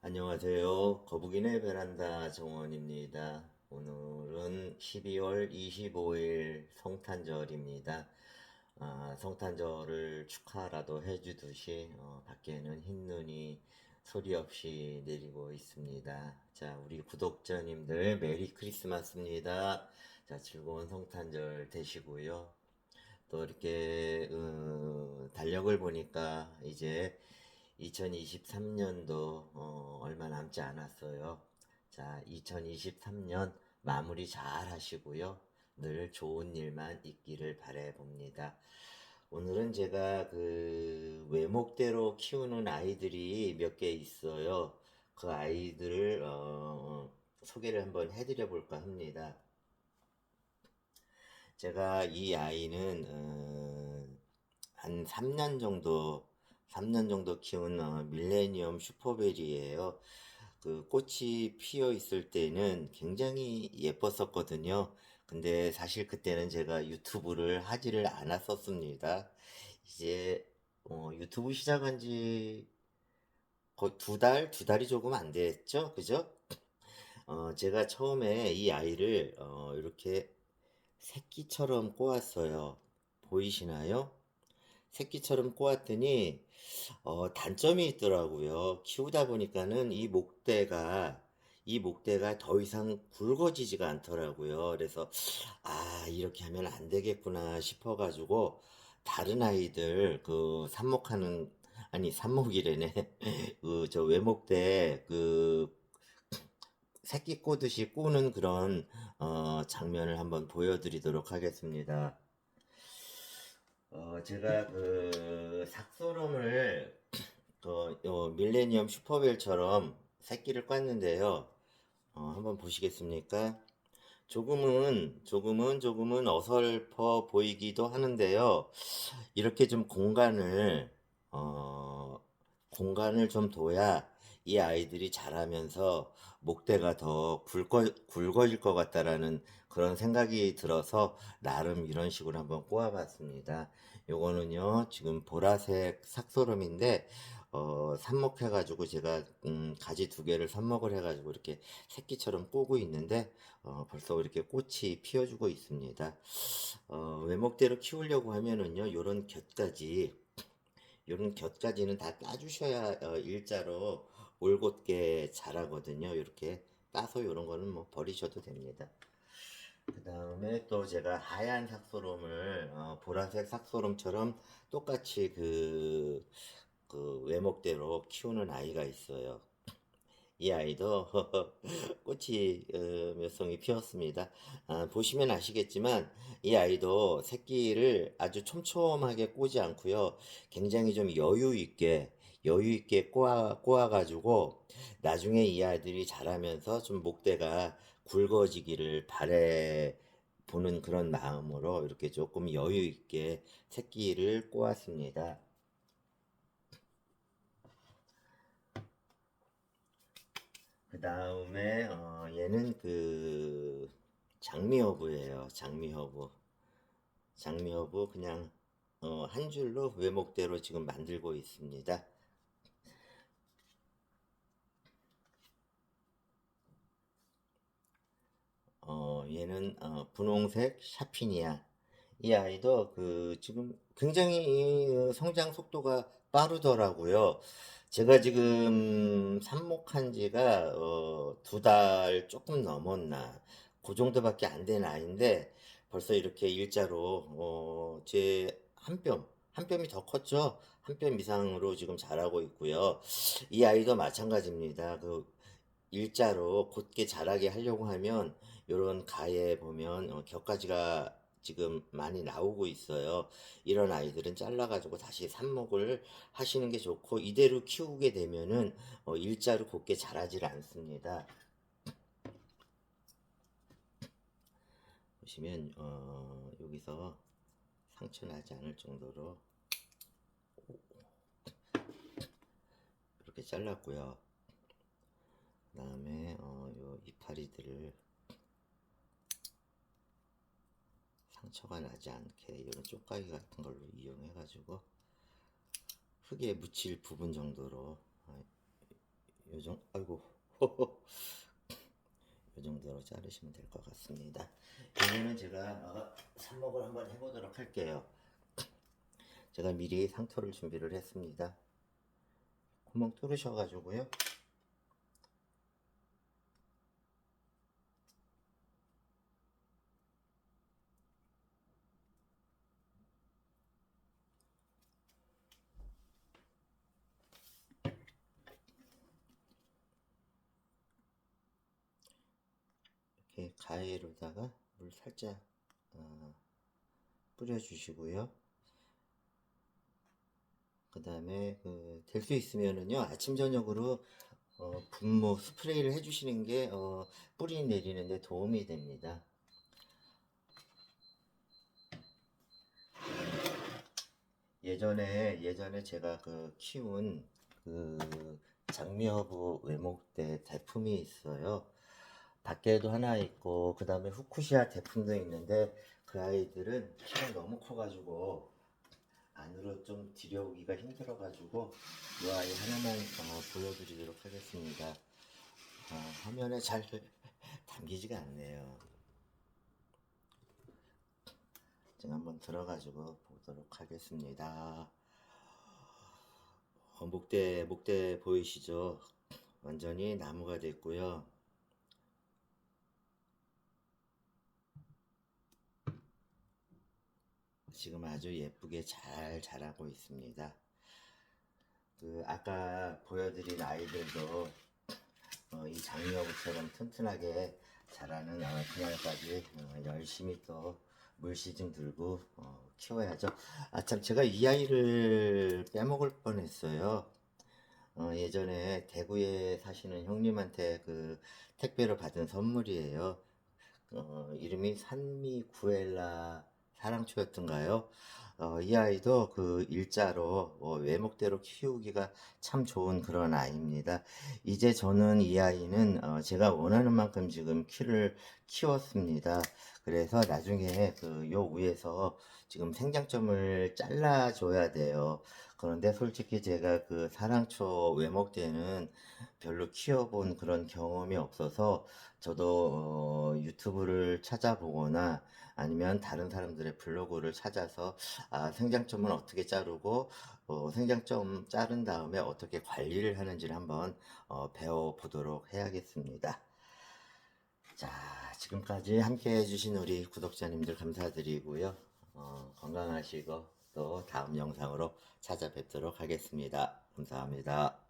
안녕하세요. 거북이네 베란다 정원입니다. 오늘은 12월 25일 성탄절입니다. 아, 성탄절을 축하라도 해주듯이 어, 밖에는 흰눈이 소리 없이 내리고 있습니다. 자, 우리 구독자님들 메리 크리스마스입니다. 자, 즐거운 성탄절 되시고요. 또 이렇게 어, 달력을 보니까 이제 2023년도 얼마 남지 않았어요. 자, 2023년 마무리 잘 하시고요. 늘 좋은 일만 있기를 바래 봅니다. 오늘은 제가 그 외목대로 키우는 아이들이 몇 개 있어요. 그 아이들을 어, 소개를 한번 해드려 볼까 합니다. 제가 이 아이는 어, 한 3년 정도 3년 정도 키운 어, 밀레니엄 슈퍼베리예요. 그 꽃이 피어 있을 때는 굉장히 예뻤었거든요. 근데 사실 그때는 제가 유튜브를 하지를 않았었습니다. 이제 어, 유튜브 시작한 지 거의 두 달, 두 달이 조금 안 됐죠? 그죠? 어, 제가 처음에 이 아이를 어, 이렇게 새끼처럼 꼬았어요. 보이시나요? 새끼처럼 꼬았더니 어, 단점이 있더라고요. 키우다 보니까는 이 목대가 이 목대가 더 이상 굵어지지가 않더라고요. 그래서 아 이렇게 하면 안 되겠구나 싶어가지고 다른 아이들 그 삽목하는 아니 삽목이래네 그 저 외목대 그 새끼 꼬듯이 꼬는 그런 어, 장면을 한번 보여드리도록 하겠습니다. 어, 제가 그 삭소롬을 그 요 밀레니엄 슈퍼벨처럼 새끼를 꿨는데요. 어, 한번 보시겠습니까? 조금은 조금은 조금은 어설퍼 보이기도 하는데요. 이렇게 좀 공간을 어, 공간을 좀 둬야 이 아이들이 자라면서 목대가 더 굵어, 굵어질 것 같다라는 그런 생각이 들어서 나름 이런 식으로 한번 꼬아봤습니다. 요거는요, 지금 보라색 삭소름인데, 어, 삽목해가지고 제가, 음, 가지 두 개를 삽목을 해가지고 이렇게 새끼처럼 꼬고 있는데, 어, 벌써 이렇게 꽃이 피어주고 있습니다. 어, 외목대로 키우려고 하면은요, 요런 곁까지, 요런 곁까지는 다 따주셔야 어, 일자로 올곧게 자라거든요. 이렇게 따서 이런 거는 뭐 버리셔도 됩니다. 그 다음에 또 제가 하얀 삭소롬을 어, 보라색 삭소롬처럼 똑같이 그, 그 외목대로 키우는 아이가 있어요. 이 아이도 꽃이 어, 몇 송이 피었습니다. 아, 보시면 아시겠지만 이 아이도 새끼를 아주 촘촘하게 꼬지 않고요. 굉장히 좀 여유 있게 여유 있게 꼬아 꼬아 가지고 나중에 이 아이들이 자라면서 좀 목대가 굵어지기를 바래 보는 그런 마음으로 이렇게 조금 여유 있게 새끼를 꼬았습니다. 그 다음에 어, 얘는 그 장미허브예요. 장미허브. 장미허브 그냥 어, 한 줄로 외목대로 지금 만들고 있습니다. 어, 얘는 어, 분홍색 샤피니아. 이 아이도 그 지금 굉장히 어, 성장 속도가 빠르더라고요. 제가 지금 삽목한 지가 어, 두 달 조금 넘었나. 그 정도밖에 안 된 아이인데 벌써 이렇게 일자로 어, 제한 뼘, 한 뼘이 더 컸죠? 한 뼘 이상으로 지금 자라고 있고요. 이 아이도 마찬가지입니다. 그 일자로 곧게 자라게 하려고 하면 요런 가에 보면 어, 격가지가 지금 많이 나오고 있어요. 이런 아이들은 잘라가지고 다시 삽목을 하시는 게 좋고 이대로 키우게 되면은 어, 일자로 곧게 자라질 않습니다. 보시면 어, 여기서 상처 나지 않을 정도로 이렇게 잘랐고요. 그 다음에 어, 요 이파리들을 상처가 나지 않게 이런 쪽가기 같은 걸로 이용해 가지고 흙에 묻힐 부분 정도로 어, 요 요정 아이고 요 정도로 자르시면 될 것 같습니다. 이거는 제가 어, 삽목을 한번 해보도록 할게요. 제가 미리 상토를 준비를 했습니다. 구멍 뚫으셔 가지고요. 가위로다가 물 살짝 어, 뿌려주시고요. 그 다음에 그, 될 수 있으면은요 아침 저녁으로 어, 분무 스프레이를 해주시는 게 어, 뿌리 내리는데 도움이 됩니다. 예전에 예전에 제가 그 키운 그 장미허브 외목 대 대품이 있어요. 밖에도 하나 있고 그 다음에 후쿠시아 대품도 있는데 그 아이들은 키가 너무 커가지고 안으로 좀 들여오기가 힘들어가지고 이 아이 하나만 어, 보여드리도록 하겠습니다. 어, 화면에 잘 담기지가 않네요. 제가 한번 들어가지고 보도록 하겠습니다. 어, 목대 목대 보이시죠? 완전히 나무가 됐고요. 지금 아주 예쁘게 잘 자라고 있습니다. 그 아까 보여드린 아이들도 어, 이 장미여부처럼 튼튼하게 자라는 어, 그날까지 어, 열심히 또 물시좀 들고 어, 키워야죠. 아 참 제가 이 아이를 빼먹을 뻔했어요. 어, 예전에 대구에 사시는 형님한테 그 택배로 받은 선물이에요. 어, 이름이 산미 구엘라 사랑초였던가요? 어, 이 아이도 그 일자로 어, 외목대로 키우기가 참 좋은 그런 아이입니다. 이제 저는 이 아이는 어, 제가 원하는 만큼 지금 키를 키웠습니다. 그래서 나중에 그 요 위에서 지금 생장점을 잘라줘야 돼요. 그런데 솔직히 제가 그 사랑초 외목대는 별로 키워본 그런 경험이 없어서 저도 어, 유튜브를 찾아보거나 아니면 다른 사람들의 블로그를 찾아서 아, 생장점은 어떻게 자르고 어, 생장점 자른 다음에 어떻게 관리를 하는지를 한번 어, 배워보도록 해야겠습니다. 자, 지금까지 함께 해주신 우리 구독자님들 감사드리고요. 어, 건강하시고 또 다음 영상으로 찾아뵙도록 하겠습니다. 감사합니다.